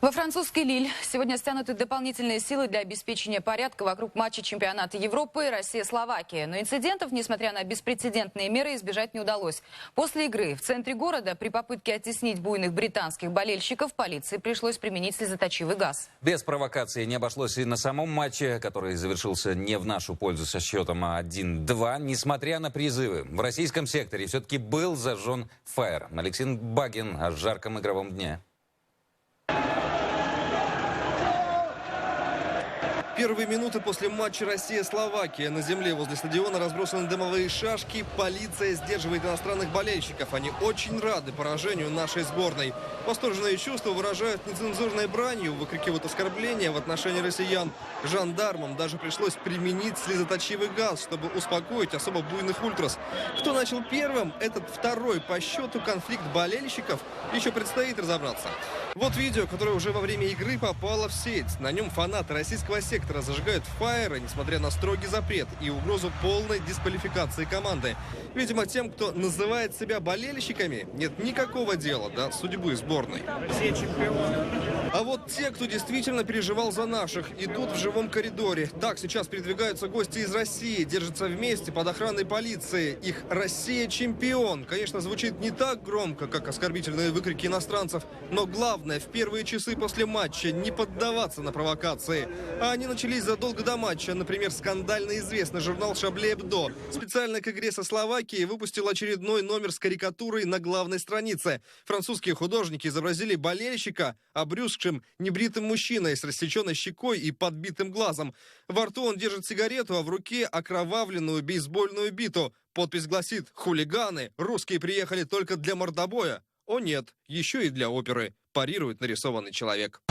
Во французский Лиль сегодня стянуты дополнительные силы для обеспечения порядка вокруг матча чемпионата Европы Россия-Словакия. Но инцидентов, несмотря на беспрецедентные меры, избежать не удалось. После игры в центре города при попытке оттеснить буйных британских болельщиков полиции пришлось применить слезоточивый газ. Без провокации не обошлось и на самом матче, который завершился не в нашу пользу со счетом 1-2. Несмотря на призывы, в российском секторе все-таки был зажжен фаер. Алексей Багин о жарком игровом дне. Первые минуты после матча Россия-Словакия. На земле возле стадиона разбросаны дымовые шашки. Полиция сдерживает иностранных болельщиков. Они очень рады поражению нашей сборной. Восторженные чувства выражают нецензурной бранью, выкрикивают оскорбления в отношении россиян. Жандармам даже пришлось применить слезоточивый газ, чтобы успокоить особо буйных ультрас. Кто начал первым, этот второй по счету конфликт болельщиков, еще предстоит разобраться. Вот видео, которое уже во время игры попало в сеть. На нем фанаты российского сектора зажигают фаеры, несмотря на строгий запрет и угрозу полной дисквалификации команды. Видимо, тем, кто называет себя болельщиками, нет никакого дела до судьбы сборной. Все чемпионы. А вот те, кто действительно переживал за наших, идут в живом коридоре. Так, сейчас передвигаются гости из России, держатся вместе под охраной полиции. Их «Россия чемпион» конечно, звучит не так громко, как оскорбительные выкрики иностранцев, но главное, в первые часы после матча не поддаваться на провокации. А они начались задолго до матча. Например, скандально известный журнал «Шабле Эбдо» специально к игре со Словакией выпустил очередной номер с карикатурой на главной странице. Французские художники изобразили болельщика, обрюзгшим небритым мужчиной с рассеченной щекой и подбитым глазом. Во рту он держит сигарету, а в руке окровавленную бейсбольную биту. Подпись гласит «Хулиганы! Русские приехали только для мордобоя». О нет, еще и для оперы, парирует нарисованный человек.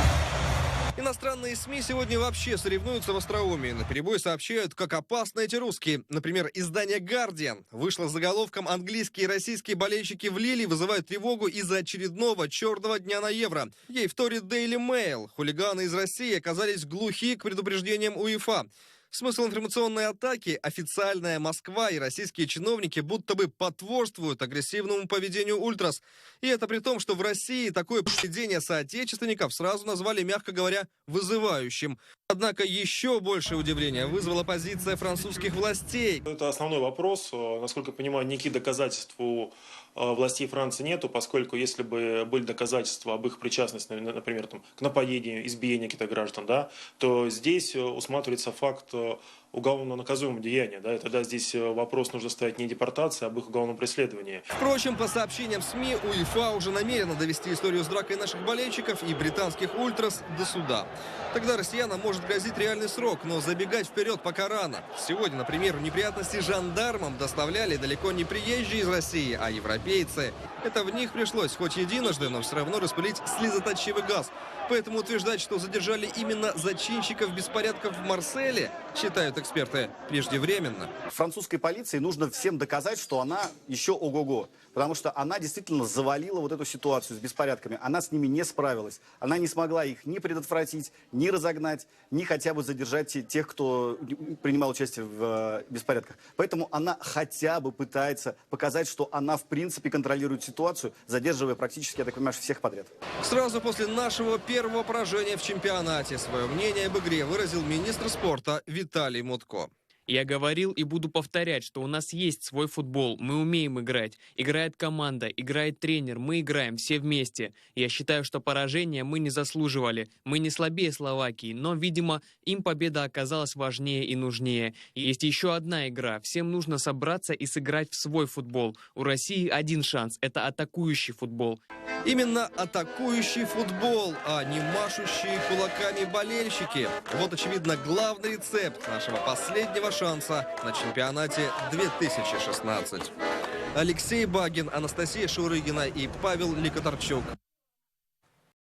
Иностранные СМИ сегодня вообще соревнуются в остроумии. На перебой сообщают, как опасны эти русские. Например, издание «Гардиан» вышло с заголовком «Английские и российские болельщики в Лилии вызывают тревогу из-за очередного черного дня на Евро». Ей вторит Daily Mail. Хулиганы из России оказались глухи к предупреждениям УЕФА. Смысл информационной атаки – официальная Москва и российские чиновники будто бы потворствуют агрессивному поведению ультрас. И это при том, что в России такое поведение соотечественников сразу назвали, мягко говоря, вызывающим. Однако еще большее удивление вызвала позиция французских властей. Это основной вопрос. Насколько я понимаю, никаких доказательств у властей Франции нету, поскольку если бы были доказательства об их причастности, например, там, к нападению, избиению каких-то граждан, да, то здесь э, усматривается факт э, уголовно наказуемого деяния. Да, и тогда здесь э, вопрос нужно ставить не депортации, а об их уголовном преследовании. Впрочем, по сообщениям СМИ, УЕФА уже намерена довести историю с дракой наших болельщиков и британских ультрас до суда. Тогда россиянам может грозить реальный срок, но забегать вперед пока рано. Сегодня, например, неприятности жандармам доставляли далеко не приезжие из России, а европейцы. Это в них пришлось хоть единожды, но все равно распылить слезоточивый газ. Поэтому утверждать, что задержали именно зачинщиков беспорядков в Марселе, считают эксперты, преждевременно. Французской полиции нужно всем доказать, что она еще ого-го. Потому что она действительно завалила вот эту ситуацию с беспорядками. Она с ними не справилась. Она не смогла их ни предотвратить, ни разогнать, ни хотя бы задержать тех, кто принимал участие в э, беспорядках. Поэтому она хотя бы пытается показать, что она в принципе контролирует ситуацию, задерживая практически, я так понимаю, всех подряд. Сразу после нашего первого поражения в чемпионате свое мнение об игре выразил министр спорта Виталий Мутко. Я говорил и буду повторять, что у нас есть свой футбол, мы умеем играть. Играет команда, играет тренер, мы играем все вместе. Я считаю, что поражение мы не заслуживали. Мы не слабее Словакии, но, видимо, им победа оказалась важнее и нужнее. Есть еще одна игра. Всем нужно собраться и сыграть в свой футбол. У России один шанс – это атакующий футбол. Именно атакующий футбол, а не машущие кулаками болельщики. Вот, очевидно, главный рецепт нашего последнего шанса на чемпионате 2016. Алексей Багин, Анастасия Шурыгина и Павел Ликотарчук.